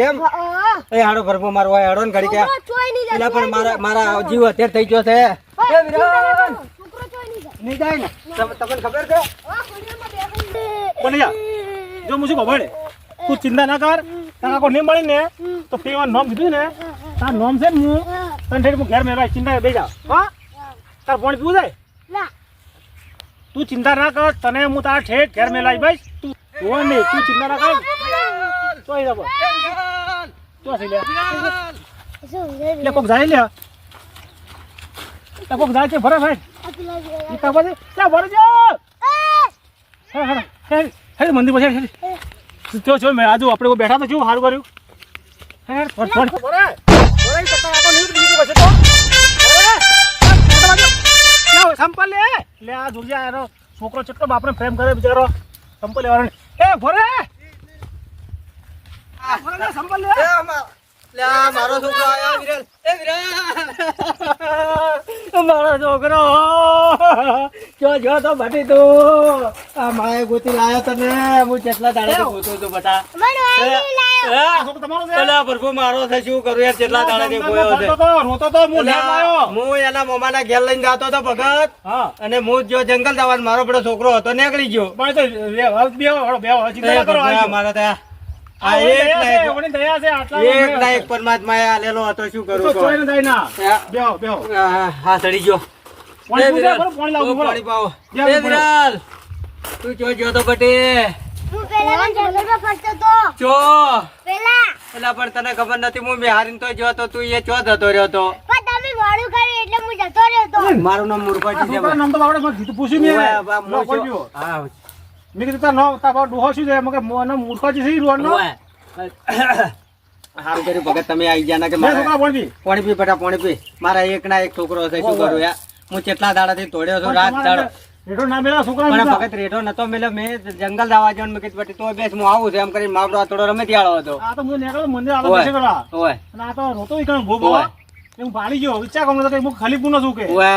એમ? એ હાડો ભરપો મારો હોય હાડો ને ઘડી કે એટલે પણ મારા મારા જીવ અત્યારે થઈ ગયો છે. એ વિરાન નહીં જાય ને? તમ- તમને ખબર છે? પણ યા જો હું શું ભાઈ તું ચિંતા ના કર. તારા કોઈ નહીં મળી ને તો પેવા નોમ કીધું ને તાર નોમ છે ને હું. તને ઠેઠ હું ઘેર મેળવા ચિંતા બે હા? તાર ફોન પીવું જાય તું ચિંતા ના કર તને હું તારા ઠેઠ ઘેર મેળવી ભાઈ તું નહીં તું ચિંતા ના કર. તો જા તો થઈ લે. કોક જાય લે. કોક જાય છે ભરે ભાઈ. ઈ તા પછી ત્યાં ભરે જા. હે હે હે હે મંદિર પછી હે જો જો મેં આજુ આપણે બેઠા તો જો સારું કર્યું? હે હે ફોન ફોન બોરે બોરે આપો નહીં બીજું પછી તો. બોરે સંપલ લે લે આ જોજે આરો છોકરો કેટલો બાપને પ્રેમ કરે બિચારો. સંપલ લેવાનો. એ ભોરે! મારો છોકરો આયો વિરાન એ વિરાન મારો જો તો બટી તું આ માએ ગોતી લાયો તને હું કેટલા દાડે ગોતો તું બટા મારો છે શું કરું યાર ગોયો તો હું હું અને હું જો જંગલ જવાનો મારો પેલો છોકરો હતો નીકળી ગયો. મારા ત્યાં આ આ એક ના એક ઓની દયા છે આટલા એક ના એક પરમાત્માએ આલેલો હતો શું કરું ચોઈને દઈ ના હા. બેહો બેહો હા સડી ગયો પાણી એ પીવું છે? વિરાલ. બરો, પાણી લાવું પાણી પાવો જા, એ બરો. વિરાલ તું જો જો તો બટી ચો પેલા પણ તને ખબર નથી હું બિહારીને તો જો તો તું એ ચો જતો રહ્યો તો મારું નામ આ છે છોકરાનું નામ તો બાપડે મને કીધું, પૂછ્યું મેં. ઓવે, બા, લો, હું કોઈ જો- પીવો. હા, મેં કીધું તાર નામ- તાર ડોહો શું છે? મેં મને મૂર્ખાજી છે ઈ રોડનો. ઓવે. હારું કર્યું ભગત તમે આવી ગયા ના કે મારા છોકરા પાણી પી. પાણી પી બેટા પાણી પી મારા એક ના એક છોકરો છે શું કરું યાર હું કેટલા દાડાથી તોડ્યો છું રાત દાડો રેટો ના મેલા છોકરા મને. ભગત રેઠો નતો મેલે મેં જંગલ જવા જવાનું મેં કીધું તો તું બેસ હું આવું છે એમ કરીને મારો આ થોડો રમે ત્યાળો હતો આ તો હું નીકળ્યો મંદિર આગળ ઓવે. કરા ઓય અને આ તો રોતો ઈ કણ ભોગવો. હું ભાળી ગયો વિચાર કરું તો કે હું ખાલી પૂનો છું કે